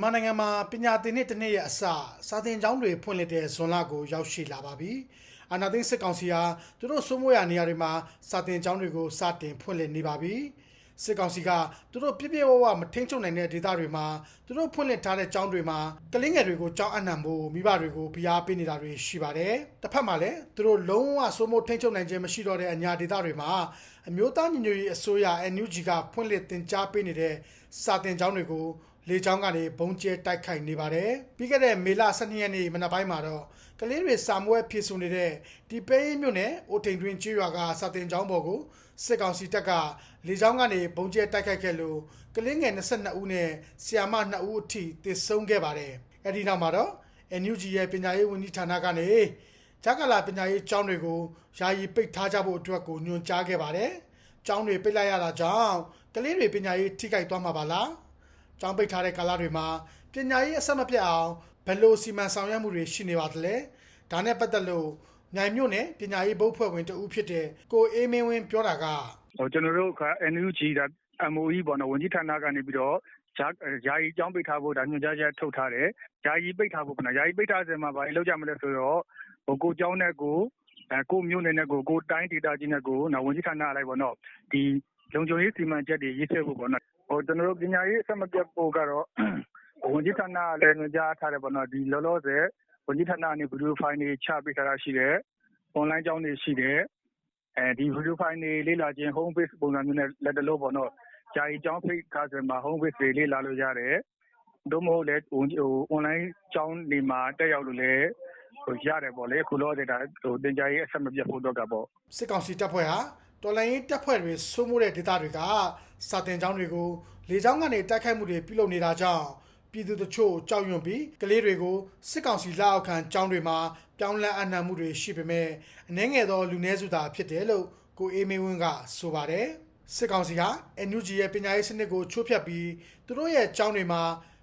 မြန်မာနိုင်ငံမှာပညာသင်နှစ်တစ်နှစ်ရဲ့အစစာသင်ကျောင်းတွေဖွင့်လှစ်တဲ့ဇွန်လကိုရောက်ရှိလာပါပြီ။အာနာသိန်းစစ်ကောင်စီဟာသူတို့စိုးမိုးရာနေရာတွေမှာစာသင်ကျောင်းတွေကိုစတင်ဖွင့်လှစ်နေပါပြီ။စစ်ကောင်စီကသူတို့ပြည့်ပြည့်ဝဝမထိန်ချုပ်နိုင်တဲ့ဒေသတွေမှာသူတို့ဖွင့်လှစ်ထားတဲ့ကျောင်းတွေမှာကလေးငယ်တွေကိုကျောင်းအနှံဖို့မိဘတွေကိုဖိအားပေးနေတာတွေရှိပါတယ်။တစ်ဖက်မှာလည်းသူတို့လုံးဝစိုးမိုးထိန်ချုပ်နိုင်ခြင်းမရှိတော့တဲ့အညာဒေသတွေမှာအမျိုးသားညီညွတ်ရေးအစိုးရ NUG ကဖွင့်လှစ်တင် जा ပေးနေတဲ့စာသင်ကျောင်းတွေကို လေချောင်းကနေဘုံကျဲတိုက်ခိုက်နေပါတယ်ပြီးခဲ့တဲ့မေလ12ရက်နေ့မနက်ပိုင်းမှာတော့ကလေးတွေစာမွဲဖြည့်ဆို့နေတဲ့ဒီပဲရင်မြို့နယ်အိုတိန်တွင်ကျွော်ကစာတင်ကျောင်းပေါ်ကိုစစ်ကောင်စီတပ်ကလေချောင်းကနေဘုံကျဲတိုက်ခိုက်ခဲ့လို့ကလေးငယ်22ဦးနဲ့ဆီယာမ2ဦးအထိသေဆုံးခဲ့ပါတယ်အဲ့ဒီနောက်မှာတော့ NUG ရဲ့ပညာရေးဝန်ကြီးဌာနကနေဂျကာလာပညာရေးကျောင်းတွေကိုယာယီပိတ်ထားကြဖို့အတွက်ကိုညွှန်ကြားခဲ့ပါတယ်ကျောင်းတွေပိတ်လိုက်ရတာကြောင့်ကလေးတွေပညာရေးထိခိုက်သွားမှာပါလား ကျောင်းပိတ်ထားတဲ့ကာလတွေမှာပညာရေးအဆက်မပြတ်အောင်ဘယ်လိုစီမံဆောင်ရွက်မှုတွေရှိနေပါသလဲဒါနဲ့ပတ်သက်လို့မြိုင်မြို့နယ်ပညာရေးဘုတ်ဖွဲ့ဝင်တဦးဖြစ်တဲ့ကိုအေးမင်းဝင်းပြောတာကဟိုကျွန်တော်တို့က NUG ဒါ MOE ပေါ့နော်ဝန်ကြီးဌာနကနေပြီးတော့ဂျာယာယီကျောင်းပိတ်ထားဖို့ဒါညွှန်ကြားချက်ထုတ်ထားတယ်။ယာယီပိတ်ထားဖို့ပေါ့နော်။ယာယီပိတ်ထားစဉ်မှာဘာလို့လောက်ကြမလဲဆိုတော့ဟိုကိုကျောင်းနဲ့ကိုအဲကိုမျိုးနယ်နဲ့ကိုကိုတိုင်းဒေတာကြီးနဲ့ကိုနော်ဝန်ကြီးဌာနအလိုက်ပေါ့နော်ဒီလုံခြုံရေးစီမံချက်တွေရေးဆွဲဖို့ပေါ့နော်ဟို ကျွန်တော်တို့ ပညာရေးအဆက်မပြတ်ဖို့ကတော့ ဝန်ကြီးဌာနလည်း ညွှန်ကြားထားတယ်ပေါ့နော်ဒီလောလောဆယ် ဝန်ကြီးဌာနကနေ ဗီဒီယိုဖိုင်တွေ ချပေးထားတာရှိတယ်။ online ကျောင်းတွေရှိတယ်။အဲဒီဗီဒီယိုဖိုင်တွေ လေ့လာခြင်း home base ပုံစံမျိုးနဲ့လက်တလုံးပေါ့နော်။ယာယီကျောင်းပိတ်ထားစဉ်မှာ home base တွေ လေ့လာလို့ရတယ်။သို့မဟုတ်လည်း online ကျောင်းတွေမှာ တက်ရောက်လို့လည်း ရတယ်ပေါ့လေ။အခုလောလောဆယ် သင်ကြားရေးအဆက်မပြတ်ဖို့အတွက်ကပေါ့။စစ်ကောင်စီတပ်ဖွဲ့ဟာ တော်လိုင်းရေးတပ်ဖွဲ့တွေစိုးမိုးတဲ့ဒေသတွေကစာတင်ကျောင်းတွေကိုလေကြောင်းကနေတိုက်ခိုက်မှုတွေပြုလုပ်နေတာကြောင့်ပြည်သူတချို့ကြောက်ရွံ့ပြီးကလေးတွေကိုစစ်ကောင်စီလက်အောက်ခံကျောင်းတွေမှာပြောင်းလဲအနှံမှုတွေရှိပေမဲ့အနှဲငယ်သောလူနည်းစုသာဖြစ်တယ်လို့ကိုအေးမင်းဝင်းကဆိုပါတယ်စစ်ကောင်စီက NUG ရဲ့ပညာရေးစနစ်ကိုချိုးဖျက်ပြီးသူတို့ရဲ့ကျောင်းတွေမှာ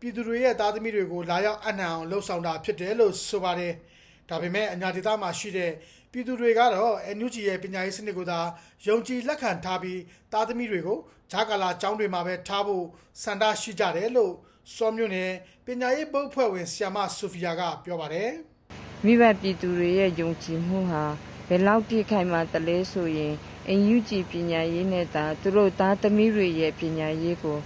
ပြည်သူတွေရဲ့သားသမီးတွေကိုလာရောက်အနှံအောင်လှုံ့ဆော်တာဖြစ်တယ်လို့ဆိုပါတယ် ဒါပေမဲ့အညာဒေသမှာရှိတဲ့ပြည်သူတွေကတော့ NUG ရဲ့ပညာရေးစနစ်ကိုသာယုံကြည်လက်ခံထားပြီးသားသမီးတွေကိုဂျာကာလာကျောင်းတွေမှာပဲထားဖို့စန္ဒရှိကြတယ်လို့စောမြို့နယ်ပညာရေးပုတ်ဖွဲ့ဝင်ဆီယမဆိုဖီယာကပြောပါတယ်မိဘပြည်သူတွေရဲ့ယုံကြည်မှုဟာဘယ်လောက်ထိခိုင်မှတလဲဆိုရင်အင်ယူဂျီပညာရေးနဲ့သာသူတို့သားသမီးတွေရဲ့ပညာရေးကို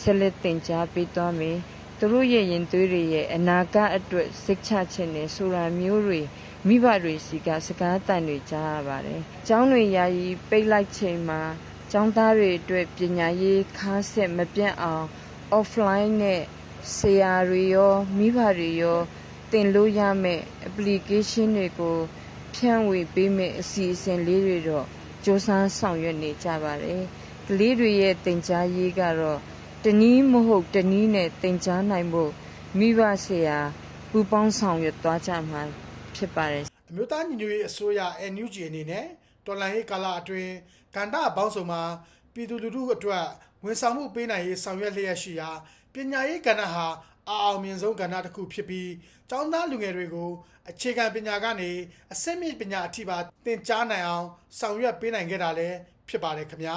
ဆက်လက်သင်ကြားပေးသွားမယ် သူတို့ရဲ့ရင်သွေးတွေရဲ့အနာဂတ်အတွက်စိတ်ချခြင်းနဲ့ဆိုတာမျိုးတွေမိဘတွေစီကစကားတန်တွေကြားရပါတယ်။ကျောင်းတွေယာယီပိတ်လိုက်ချိန်မှာကျောင်းသားတွေအတွက်ပညာရေးခါးဆက်မပြတ်အောင် offline နဲ့ဆရာတွေရောမိဘတွေရောသင်လို့ရမယ့် application တွေကိုဖြန့်ဝေပေးမယ့်အစီအစဉ်လေးတွေတော့စ조사ဆောင်ရွက်နေကြပါတယ်။ကလေးတွေရဲ့သင်ကြားရေးကတော့ တနည်းမဟုတ်တနည်းနဲ့သင်ကြားနိုင်ဖို့မိဘဆရာပူပေါင်းဆောင်ရွက်သွားကြမှာဖြစ်ပါတယ်အမျိုးသားညီညွတ်ရေးအစိုးရ NUG အနေနဲ့တော်လှန်ရေးကာလအတွင်းကန္တာဘောင်းဆောင်မှာပြည်သူလူထုအတွက်ဝန်ဆောင်မှုပေးနိုင်ရေးဆောင်ရွက်လျက်ရှိရာပညာရေးကဏ္ဍဟာအအောင်မြင်ဆုံးကဏ္ဍတစ်ခုဖြစ်ပြီးကျောင်းသားလူငယ်တွေကိုအခြေခံပညာကနေအဆင့်မြင့်ပညာအထိပါသင်ကြားနိုင်အောင်ဆောင်ရွက်ပေးနိုင်ခဲ့တာလည်းဖြစ်ပါတယ်ခင်ဗျာ